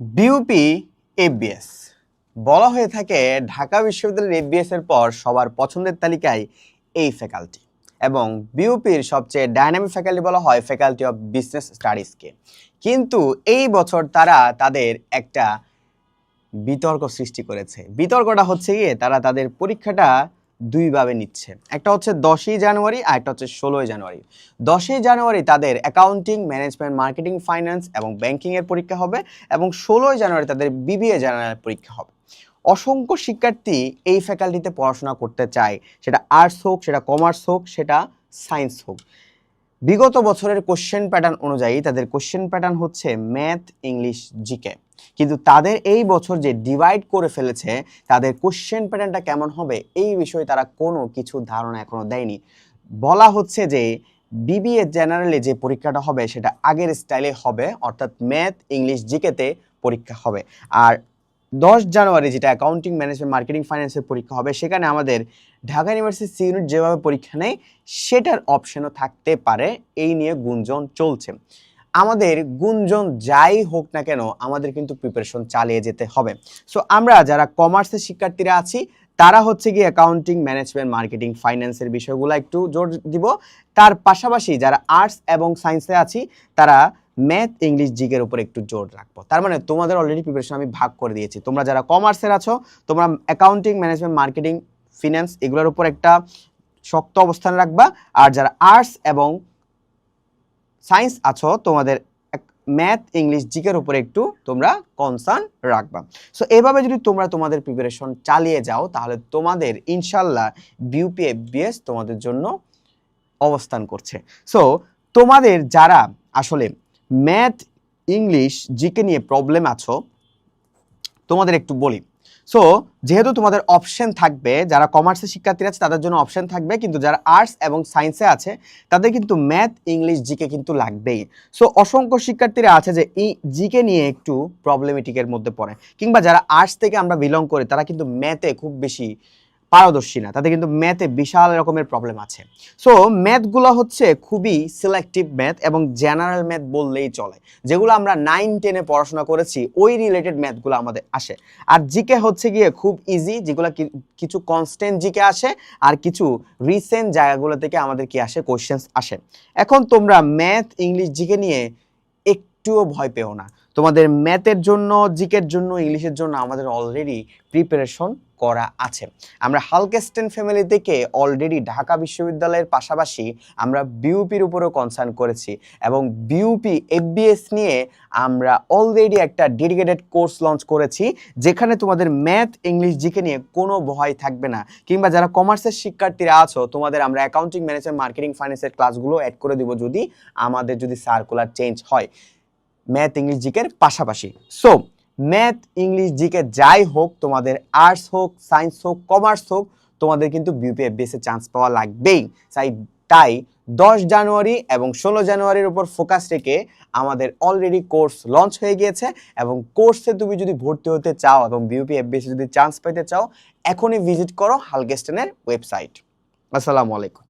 BUP FBS বলা হয়ে থাকে, ঢাকা বিশ্ববিদ্যালয়ের এফবিএস এর পর সবার পছন্দের তালিকায় এই ফ্যাকাল্টি এবং বিউপির সবচেয়ে ডাইনামিক ফ্যাকাল্টি বলা হয় ফ্যাকাল্টি অফ বিজনেস স্টাডিজকে কিন্তু এই বছর তারা তাদের একটা বিতর্ক সৃষ্টি করেছে। বিতর্কটা হচ্ছে গিয়ে তারা তাদের পরীক্ষাটা দুইভাবে নিচ্ছে। একটা হচ্ছে দশই জানুয়ারি আর একটা হচ্ছে ষোলোই জানুয়ারি। দশই জানুয়ারি তাদের অ্যাকাউন্টিং ম্যানেজমেন্ট মার্কেটিং ফাইন্যান্স এবং ব্যাংকিংয়ের পরীক্ষা হবে এবং ষোলোই জানুয়ারি তাদের বিবিএ জেনারেল পরীক্ষা হবে। অসংখ্য শিক্ষার্থী এই ফ্যাকাল্টিতে পড়াশোনা করতে চায়। সেটা আর্টস হোক, সেটা কমার্স হোক, সেটা সায়েন্স হোক। বিগত বছরের কোশ্চেন প্যাটার্ন অনুযায়ী তাদের কোশ্চেন প্যাটার্ন হচ্ছে ম্যাথ ইংলিশ জিকে কিন্তু তাদের এই বছর যে ডিভাইড করে ফেলেছে, তাদের কোশ্চেন প্যাটার্নটা কেমন হবে এই বিষয়ে তারা কোনো কিছু ধারণা এখনও দেয়নি। বলা হচ্ছে যে বিবিএ জেনারেলে যে পরীক্ষাটা হবে সেটা আগের স্টাইলে হবে, অর্থাৎ ম্যাথ ইংলিশ জিকেতে পরীক্ষা হবে। আর দশ জানুয়ারি যেটা অ্যাকাউন্টিং ম্যানেজমেন্ট মার্কেটিং ফাইন্যান্সের পরীক্ষা হবে, সেখানে আমাদের ঢাকা ইউনিভার্সিটি সি ইউনিট যেভাবে পরীক্ষা নেয়, সেটার অপশনও থাকতে পারে। এই নিয়ে গুঞ্জন চলছে। আমাদের গুঞ্জন যাই হোক না কেন, আমাদের কিন্তু প্রিপারেশন চালিয়ে যেতে হবে। সো আমরা যারা কমার্সের শিক্ষার্থীরা আছি, তারা হচ্ছে কি অ্যাকাউন্টিং ম্যানেজমেন্ট মার্কেটিং ফাইন্যান্সের বিষয়গুলো একটু জোর দিব। তার পাশাপাশি যারা আর্টস এবং সায়েন্সে আছি, তারা ম্যাথ ইংলিশ জিকের উপর একটু জোর রাখব। তার মানে তোমাদের অলরেডি প্রিপারেশন আমি ভাগ করে দিয়েছি। তোমরা যারা কমার্সের আছো, তোমরা অ্যাকাউন্টিং ম্যানেজমেন্ট মার্কেটিং ফিনান্স এগুলোর উপর একটা শক্ত অবস্থান রাখবা। আর যারা আর্টস এবং সায়েন্স আছো, তোমাদের ম্যাথ ইংলিশ জিকের উপরে একটু তোমরা কনসার্ন রাখবা। সো এভাবে যদি তোমরা তোমাদের প্রিপারেশন চালিয়ে যাও, তাহলে তোমাদের ইনশাল্লাহ বিউপি বিএস তোমাদের জন্য অবস্থান করছে। সো তোমাদের যারা আসলে ম্যাথ, ইংলিশ, জিকে নিয়ে প্রবলেম আছো, তোমাদের একটু বলি। সো যেহেতু তোমাদের অপশন থাকবে, যারা কমার্সের শিক্ষার্থীরা আছে, তাদের জন্য অপশন থাকবে, কিন্তু যারা আর্টস এবং সায়েন্সে আছে, তাদের কিন্তু ম্যাথ, ইংলিশ, জিকে কিন্তু লাগবেই। সো অসংখ্য শিক্ষার্থীরা আছে যে, এই জিকে নিয়ে একটু প্রবলেমেটিকের মধ্যে পড়ে। কিংবা যারা আর্টস থেকে আমরা বিলং করি, তারা কিন্তু ম্যাথে খুব বেশি পারদর্শী না তাদের কিন্তু ম্যাথে বিশাল রকমের প্রবলেম আছে। সো ম্যাথগুলো হচ্ছে খুবই সিলেক্টিভ ম্যাথ এবং জেনারেল ম্যাথ বললেই চলে, যেগুলো আমরা নাইন টেনে পড়াশোনা করেছি, ওই রিলেটেড ম্যাথগুলো আমাদের আসে। আর জিকে হচ্ছে গিয়ে খুব ইজি যেগুলো কিছু কনস্ট্যান্ট জিকে আসে, আর কিছু রিসেন্ট জায়গাগুলো থেকে আমাদের কি আসে কোশ্চেন্স আসে। এখন তোমরা ম্যাথ ইংলিশ জিকে নিয়ে একটুও ভয় পেও না। তোমাদের ম্যাথের জন্য জিকের জন্য ইংলিশের জন্য আমাদের অলরেডি প্রিপারেশন করা আছে। আমরা হালকেস্টেন ফ্যামিলি থেকে অলরেডি ঢাকা বিশ্ববিদ্যালয়ের পাশাপাশি আমরা বিউপির উপরেও কনসার্ন করেছি এবং বিউপি এফবিএস নিয়ে আমরা অলরেডি একটা ডেডিকেটেড কোর্স লঞ্চ করেছি, যেখানে তোমাদের ম্যাথ ইংলিশ জিকে নিয়ে কোনো ভয় থাকবে না। কিংবা যারা কমার্সের শিক্ষার্থীরা আছো, তোমাদের আমরা অ্যাকাউন্টিং ম্যানেজমেন্ট মার্কেটিং ফাইন্যান্সের ক্লাসগুলো অ্যাড করে দিব যদি আমাদের যদি সার্কুলার চেঞ্জ হয়। ম্যাথ ইংলিশ জিকের পাশাপাশি। সো ম্যাথ ইংলিশ জিকে যাই হোক, তোমাদের আর্টস হোক সায়েন্স হোক কমার্স হোক, তোমাদের কিন্তু বিউপিএফবিএস এ চান্স পাওয়া লাগবেই। তাই তাই দশ জানুয়ারি এবং ষোলো জানুয়ারির উপর ফোকাস রেখে আমাদের অলরেডি কোর্স লঞ্চ হয়ে গিয়েছে এবং কোর্সে তুমি যদি ভর্তি হতে চাও এবং বিউপিএফবিএস যদি চান্স পেতে চাও, এখনই ভিজিট করো হালগেস্টনের ওয়েবসাইট আসসালামু আলাইকুম।